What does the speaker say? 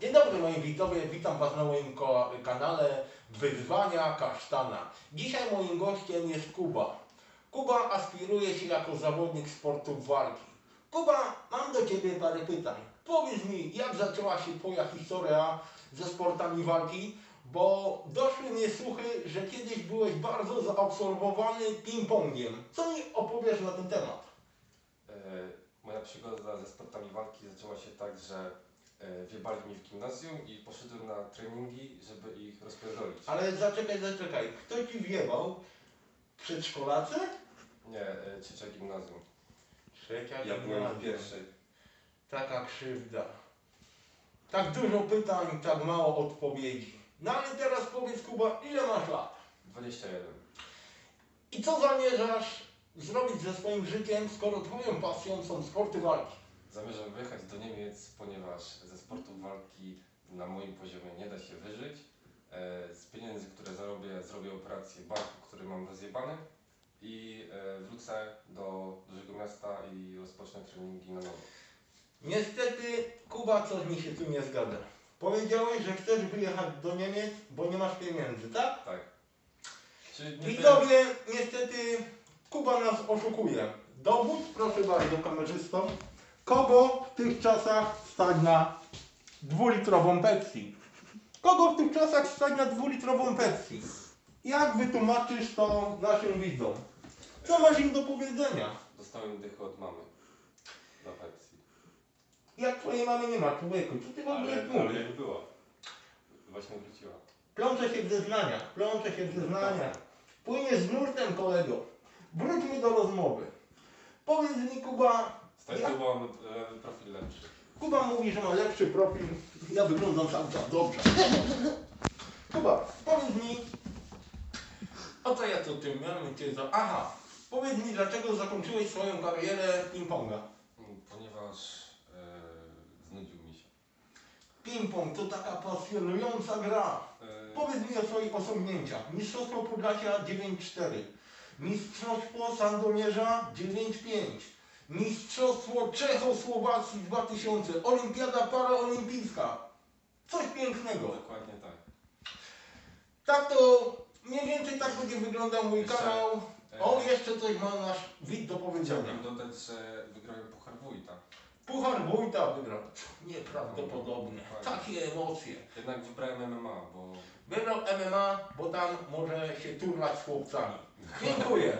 Dzień dobry moi widzowie, witam Was na moim kanale Wyzwania Kasztana. Dzisiaj moim gościem jest Kuba. Kuba aspiruje się jako zawodnik sportów walki. Kuba, mam do Ciebie parę pytań. Powiedz mi, jak zaczęła się Twoja historia ze sportami walki? Bo doszły mnie słuchy, że kiedyś byłeś bardzo zaabsorbowany ping-pongiem. Co mi opowiesz na ten temat? E, Moja przygoda ze sportami walki zaczęła się tak, że e, wiebali mnie w gimnazjum i poszedłem na treningi, żeby ich rozpierdolić. Ale zaczekaj, zaczekaj. Kto Ci wiewał? Przedszkolacy? Nie, e, trzecia gimnazjum. Trzecia Ja byłem w pierwszej. Taka krzywda. Tak dużo pytań, tak mało odpowiedzi. No ale teraz powiedz Kuba, ile masz lat? 21. I co zamierzasz zrobić ze swoim życiem, skoro twoją pasją są sporty walki? Zamierzam wyjechać do Niemiec, ponieważ ze sportu walki na moim poziomie nie da się wyżyć. E, Z pieniędzy, które zarobię, zrobię operację barku, który mam rozjebany i e, wrócę do dużego miasta i rozpocznę treningi na nowo. Niestety, Kuba, coś mi się tu nie zgadza. Powiedziałeś, że chcesz wyjechać do Niemiec, bo nie masz pieniędzy, tak? Tak. Czy nie Widzowie, niestety Kuba nas oszukuje. Dowód, proszę bardzo, kamerzysto. Kogo w tych czasach stać na dwulitrową Pepsi? Kogo w tych czasach stać na dwulitrową Pepsi? Jak wytłumaczysz to naszym widzom? Co masz im do powiedzenia? Dostałem dychę od mamy na Pepsi. Jak twojej mamy nie ma, człowieku, co ty w ogóle Ale, mówisz? ale jak była? Właśnie wróciła. Plączę się w zeznania, plączę się w zeznania. Płynie z nurtem, kolego. Wróćmy do rozmowy. Powiedz mi, Kuba, Tak Ja- byłam e, profil lepszy. Kuba mówi, że ma lepszy profil. Ja wyglądam cały czas dobrze. Kuba, powiedz mi, o co ja tu tym miałem cię za... Aha, powiedz mi, dlaczego zakończyłeś swoją karierę ping-ponga? Ponieważ e, znudził mi się. Ping-pong to taka pasjonująca gra. E, Powiedz mi o swoich osiągnięciach. Mistrzostwo Podlasia 9-4. Mistrzostwo Sandomierza 9-5. Mistrzostwo Czechosłowacji 2000. Olimpiada paraolimpijska. Coś pięknego. Dokładnie tak. Tak to mniej więcej tak będzie wyglądał mój Jeszcze, kanał. E, O, jeszcze coś ma nasz widz do powiedzenia. Chciałbym dodać, że wygrałem Puchar Wójta. Puchar Wójta wygrał. Nieprawdopodobne. Takie emocje. Jednak wybrałem MMA, bo Wybrał MMA, bo tam może się turlać z chłopcami. Dziękuję.